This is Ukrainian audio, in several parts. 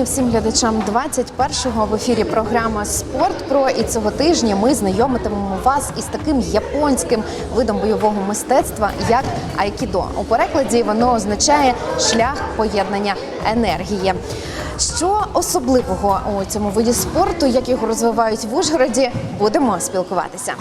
вітання всім глядачам 21-го в ефірі програма Спорт Про. І цього тижня ми знайомитимемо вас із таким японським видом бойового мистецтва, як айкідо. У перекладі воно означає шлях поєднання енергії. Що особливого у цьому виді спорту, як його розвивають в Ужгороді, будемо спілкуватися.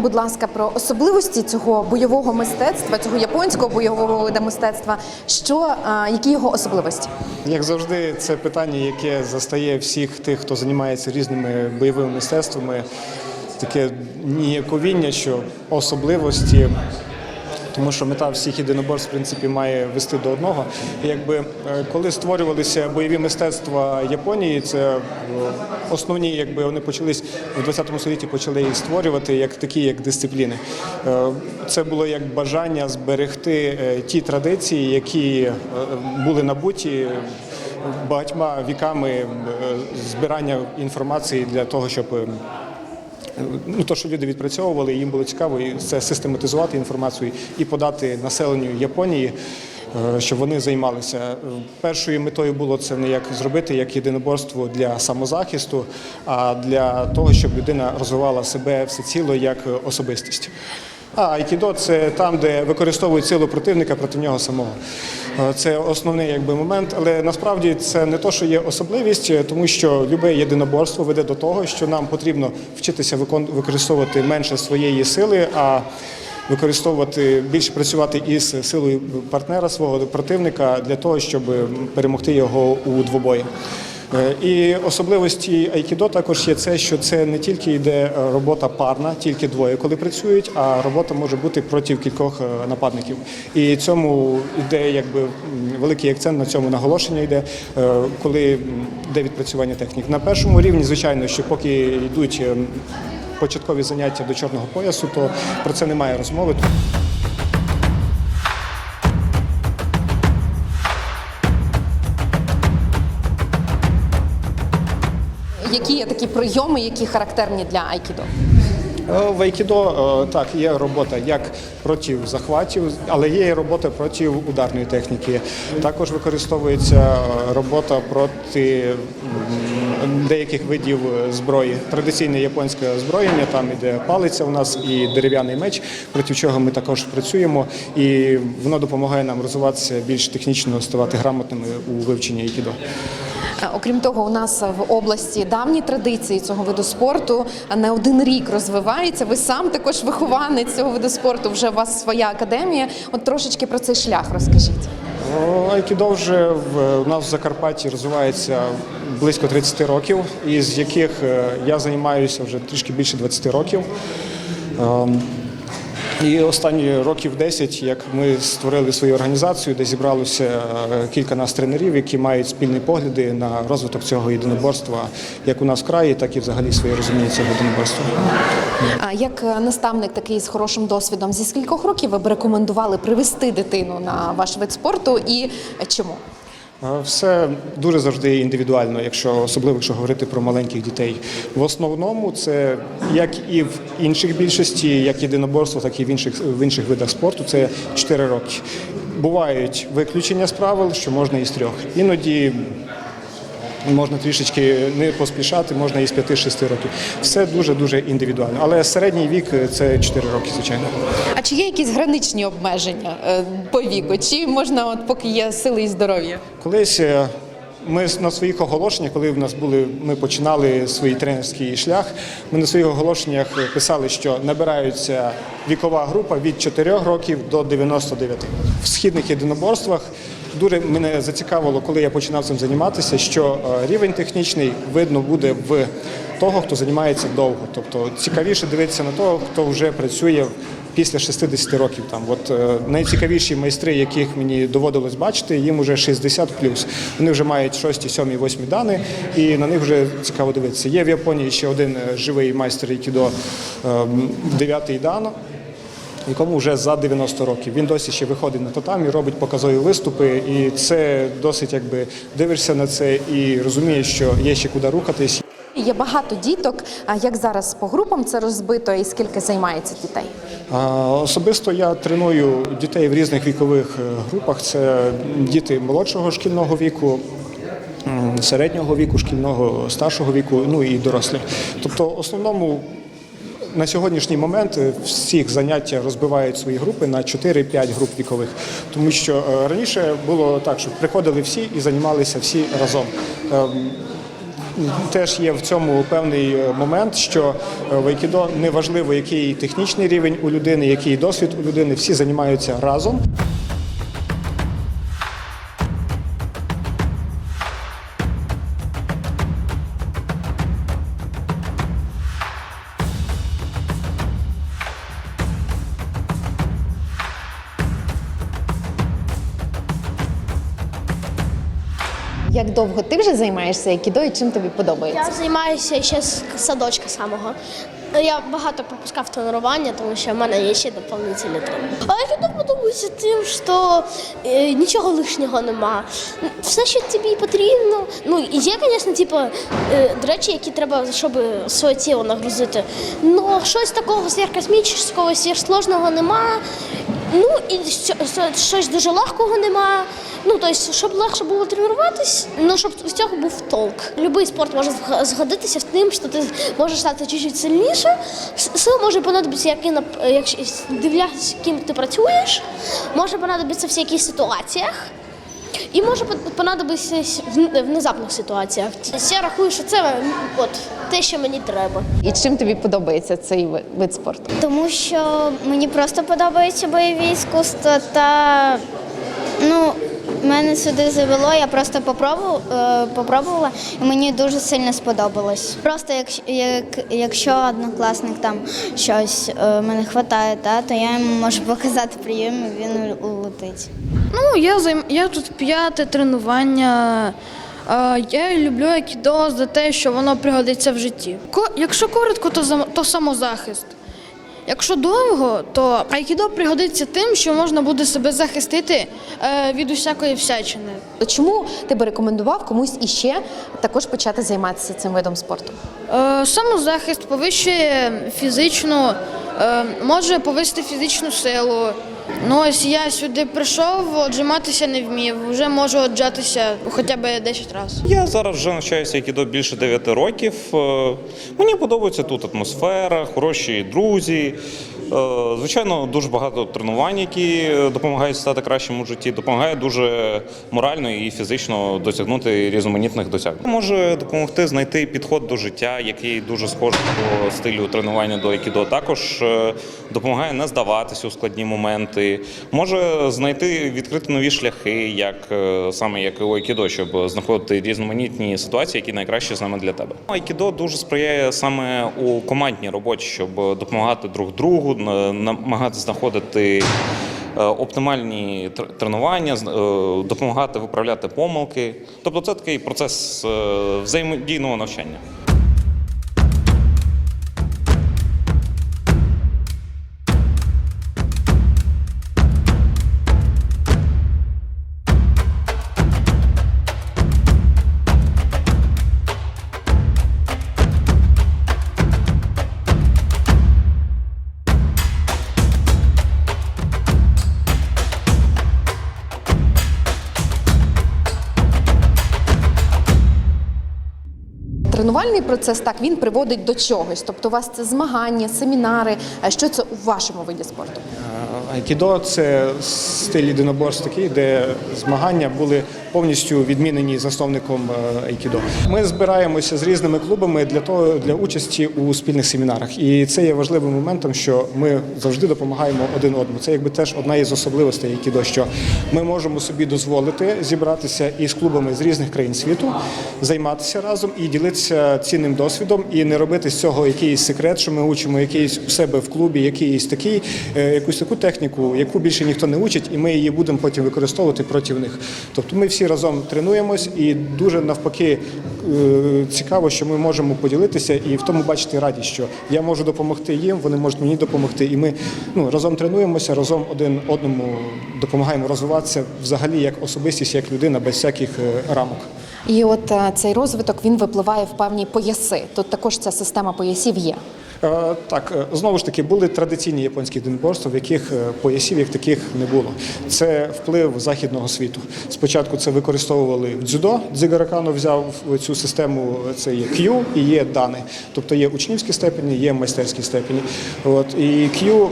Будь ласка, про особливості цього бойового мистецтва, цього японського бойового вида мистецтва. Що які його особливості? Як завжди, це питання, яке застає всіх тих, хто займається різними бойовими мистецтвами, таке ніяковіння, що особливості. Тому що мета всіх єдиноборств в принципі має вести до одного. І якби е, коли створювалися бойові мистецтва Японії, це е, основні, якби вони почались в 20 столітті, почали їх створювати як такі, як дисципліни. Е, Це було як бажання зберегти ті традиції, які були набуті багатьма віками збирання інформації для того, щоб ну, то, що люди відпрацьовували, їм було цікаво це систематизувати інформацію і подати населенню Японії, е, щоб вони займалися. Першою метою було це не як зробити як єдиноборство для самозахисту, а для того, щоб людина розвивала себе всеціло як особистість. А айкідо це там, де використовують силу противника проти нього самого. Е, Це основний якби момент, але насправді це не то, що є особливість, е, тому що любе єдиноборство веде до того, що нам потрібно вчитися використовувати менше своєї сили, а використовувати більше працювати із силою партнера свого противника для того, щоб перемогти його у двобої. Е, І особливості айкідо також є це, що це не тільки йде е, робота парна, тільки двоє, коли працюють, а робота може бути проти кількох е, нападників. І цьому йде якби великий акцент на цьому наголошення йде, коли м, йде відпрацювання технік. На першому рівні, звичайно, що поки йдуть ем, початкові заняття до чорного поясу, то про це немає розмови. Які є такі прийоми, які характерні для айкідо? Е, В айкідо е, так є робота як проти захватів, але є і робота проти ударної техніки. Також використовується е, робота проти деяких видів зброї. Традиційне японське озброєння, там іде палиця у нас і дерев'яний меч, проти чого ми також працюємо, і воно допомагає нам розвиватися більш технічно, ставати грамотними у вивченні айкідо. Е, Окрім того, у нас в області давні традиції цього виду спорту не один рік розвивається. Ви сам також вихованець цього виду спорту. Вже у вас своя академія. От трошечки про цей шлях розкажіть. Айкідо вже в нас в Закарпатті розвивається близько 30 років, із яких е, я займаюся вже трішки більше 20 років. І останні років 10, як ми створили свою організацію, де зібралося е, кілька нас тренерів, які мають спільні погляди на розвиток цього єдиноборства, як у нас в краї, так і взагалі своє розуміння цього єдиноборства. А як е, наставник такий з хорошим досвідом, зі скількох років ви б рекомендували привести дитину на ваш вид спорту і чому? Все дуже завжди індивідуально, якщо особливо якщо говорити про маленьких дітей. В основному це як і в інших більшості, як єдиноборство, так і в інших в інших видах спорту. Це 4 роки. Бувають виключення з правил, що можна із трьох. Іноді можна трішечки не поспішати, можна із 5-6 років. Все дуже дуже індивідуально. Але середній вік це 4 роки, звичайно. Чи є якісь граничні обмеження е, по віку? Чи можна, от поки є сили і здоров'я? Колись е, ми на своїх оголошеннях, коли в нас були, ми починали свій тренерський шлях. Ми на своїх оголошеннях писали, що набираються вікова група від 4 років до 99. В східних єдиноборствах дуже мене зацікавило, коли я починав цим займатися, що е, рівень технічний видно буде в того, хто займається довго. Тобто цікавіше дивитися на того, хто вже працює після 60 років. Там от е, найцікавіші майстри, яких мені доводилось бачити, їм вже 60 плюс. Вони вже мають 6, 7, 8 дани, і на них вже цікаво дивитися. Є в Японії ще один е, живий майстер Айкідо, ем, дев'ятий дано якому вже за 90 років. Він досі ще виходить на татамі, робить показові виступи, і це досить якби дивишся на це і розумієш, що є ще куди рухатись. Є багато діток. А як зараз по групам це розбито і скільки займається дітей? Особисто я треную дітей в різних вікових е, групах. Це діти молодшого шкільного віку. Середнього віку, шкільного старшого віку, ну і дорослі. Тобто, в основному на сьогоднішній момент е, всіх заняття розбивають свої групи на 4-5 груп вікових, тому що е, раніше було так, що приходили всі і займалися всі разом. Теж є в цьому певний е, момент, що е, в айкідо неважливо, який технічний рівень у людини, який досвід у людини, всі займаються разом. Довго ти вже займаєшся айкідо і чим тобі подобається? Я займаюся ще з садочка самого. Я багато пропускав тренування, тому що в мене є ще доповнительні тренування. Але мені подобається тим, що е, нічого лишнього нема. Все, що тобі потрібно. Ну, є, звісно, типу, е, речі, які треба, щоб своє тіло нагрузити. Ну, щось такого сверхкосмічного, сверхсложного нема. Ну і що- що- щось дуже легкого нема. Ну, тобто, щоб легше було тренуватись, ну щоб з цього був толк. Любий спорт може зг- згодитися з тим, що ти можеш стати чуть-чуть сильніше. Сил може понадобитися, як і на якщо дивлячись, ким ти працюєш, може понадобитися в якихось ситуаціях. І може понадобитися в внезапних ситуаціях. Я рахую, що це от те, що мені треба. І чим тобі подобається цей вид спорту? Тому що мені просто подобається бойові іскусства та ну, мене сюди завело, я просто попробувала, е, і мені дуже сильно сподобалось. Просто якщо, як, якщо однокласник там щось е, мене хватає, та, то я йому можу показати прийом і він улетить. Ну, я займ... я тут п'яте тренування. Я люблю айкідо за те, що воно пригодиться в житті. Ко... Якщо коротко, то, то самозахист. Якщо довго, то айкідо пригодиться тим, що можна буде себе захистити е, від усякої всячини. Чому ти би рекомендував комусь іще також почати займатися цим видом спорту? Е, Самозахист повищує фізичну, е, може повисити фізичну силу. Ну ось я сюди прийшов, отжиматися не вмів, вже можу отжатися хоча б 10 разів. Я зараз вже навчаюся айкідо більше 9 років. Е, Мені подобається тут атмосфера, хороші друзі. Е, Звичайно, дуже багато тренувань, які допомагають стати кращим у житті, допомагає дуже морально і фізично досягнути різноманітних досягнень. Може допомогти знайти підход до життя, який дуже схожий по стилю тренування до айкідо. Також е, допомагає не здаватися у складні моменти. Може знайти відкрити нові шляхи, як е, саме як у айкідо, щоб знаходити різноманітні ситуації, які найкращі саме для тебе. Айкідо дуже сприяє саме у командній роботі, щоб допомагати друг другу, намагатися знаходити. е, Оптимальні тренування, е, допомагати виправляти помилки. Тобто це такий процес е, взаємодійного навчання. Тренувальний процес так він приводить до чогось. Тобто, у вас це змагання, семінари. Що це у вашому виді спорту? Айкідо це стиль єдиноборств такий, де змагання були повністю відмінені засновником е, айкідо. Ми збираємося з різними клубами для того для участі у спільних семінарах. І це є важливим моментом, що ми завжди допомагаємо один одному. Це якби теж одна із особливостей айкідо, що ми можемо собі дозволити зібратися із клубами з різних країн світу, займатися разом і ділитися цінним досвідом, і не робити з цього якийсь секрет, що ми учимо якийсь у себе в клубі, якийсь такий, е, якусь таку техніку, яку більше ніхто не учить, і ми її будемо потім використовувати проти них. Тобто ми всі разом тренуємось, і дуже навпаки е, цікаво, що ми можемо поділитися і в тому бачити радість, що я можу допомогти їм, вони можуть мені допомогти, і ми ну разом тренуємося, разом один одному допомагаємо розвиватися взагалі як особистість, як людина без всяких е, рамок. І от е, цей розвиток він випливає в певні пояси. Тут також ця система поясів є. Е, Так, е, знову ж таки, були традиційні японські єдиноборства, в яких е, поясів як таких не було. Це вплив західного світу. Спочатку це використовували в дзюдо. Дзигаракано взяв цю систему. Це є к'ю і є дани. Тобто є учнівські степені, є майстерські степені. От і к'ю.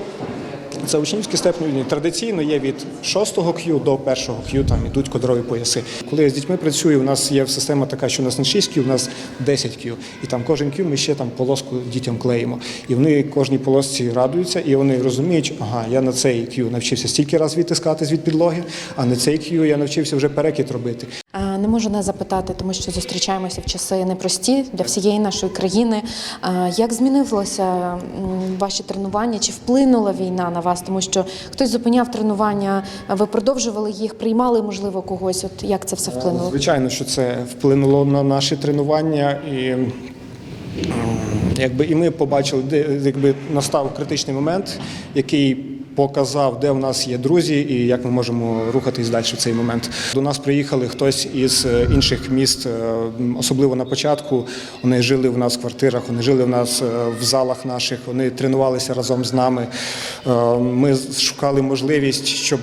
Це учнівські степені традиційно є від 6 Q до 1 Q, там ідуть кодрові пояси. Коли я з дітьми працюю, у нас є система така, що у нас не 6 Q, у нас 10 Q. І там кожен Q ми ще там полоску дітям клеїмо. І вони кожній полосці радуються, і вони розуміють, ага, я на цей Q навчився стільки відтискати з від підлоги, а на цей Q я навчився вже перекид робити. Е, Не можу не запитати, тому що зустрічаємося в часи непрості для всієї нашої країни. Е, Як змінилося ваші тренування? Чи вплинула війна на вас? Тому що хтось зупиняв тренування, ви продовжували їх, приймали можливо когось. От як це все вплинуло? Звичайно, що це вплинуло на наші тренування і. Якби і ми побачили, де якби настав критичний момент, який показав, де в нас є друзі і як ми можемо рухатись далі в цей момент. До нас приїхали хтось із е, інших міст, е, особливо на початку. Вони жили в нас в квартирах, вони жили в нас е, в залах наших, вони тренувалися разом з нами. Ми шукали можливість, щоб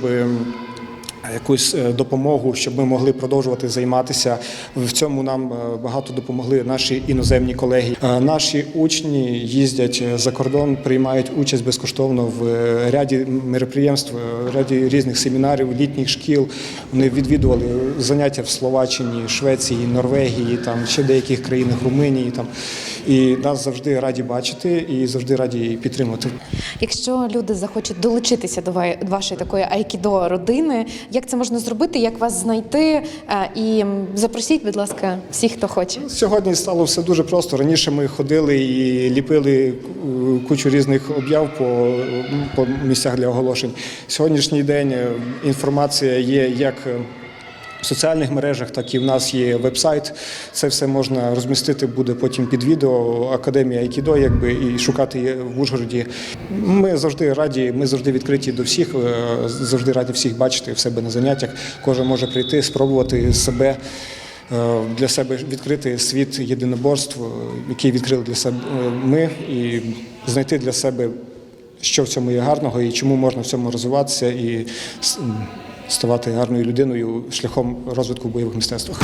якусь е, допомогу, щоб ми могли продовжувати займатися. В цьому нам е, багато допомогли наші іноземні колеги. Е, Наші учні їздять е, за кордон, приймають участь безкоштовно в е, ряді мероприємств, е, ряді різних семінарів, літніх шкіл. Вони відвідували заняття в Словаччині, Швеції, Норвегії, там ще деяких країнах Румунії. Там і нас завжди раді бачити і завжди раді підтримувати. Якщо люди захочуть долучитися до вашої такої айкідо родини, як це можна зробити? Як вас знайти? Е, І запросіть, будь ласка, всіх, хто хоче. Сьогодні стало все дуже просто. Раніше ми ходили і ліпили е, кучу різних об'яв по, по місцях для оголошень. Сьогоднішній день е, інформація є як. В соціальних мережах, так і в нас є веб-сайт. Це все можна розмістити буде потім під відео Академія Айкідо, якби і шукати в Ужгороді. Ми завжди раді, ми завжди відкриті до всіх, е, завжди раді всіх бачити в себе на заняттях. Кожен може прийти, спробувати себе. е, Для себе відкрити світ єдиноборств, е, який відкрили для себе ми, і знайти для себе, що в цьому є гарного і чому можна в цьому розвиватися і ставати гарною людиною шляхом розвитку в бойових мистецтвах.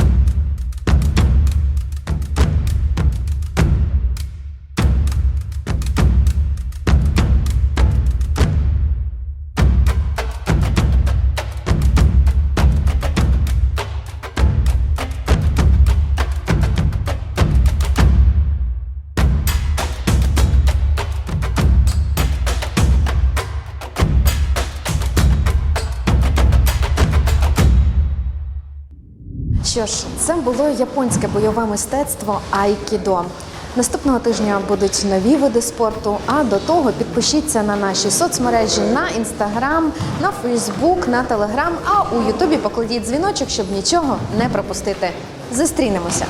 Це було японське бойове мистецтво айкідо. Наступного тижня будуть нові види спорту. А до того підпишіться на наші соцмережі на інстаграм, на Фейсбук, на Телеграм. А у Ютубі покладіть дзвіночок, щоб нічого не пропустити. Зустрінемося.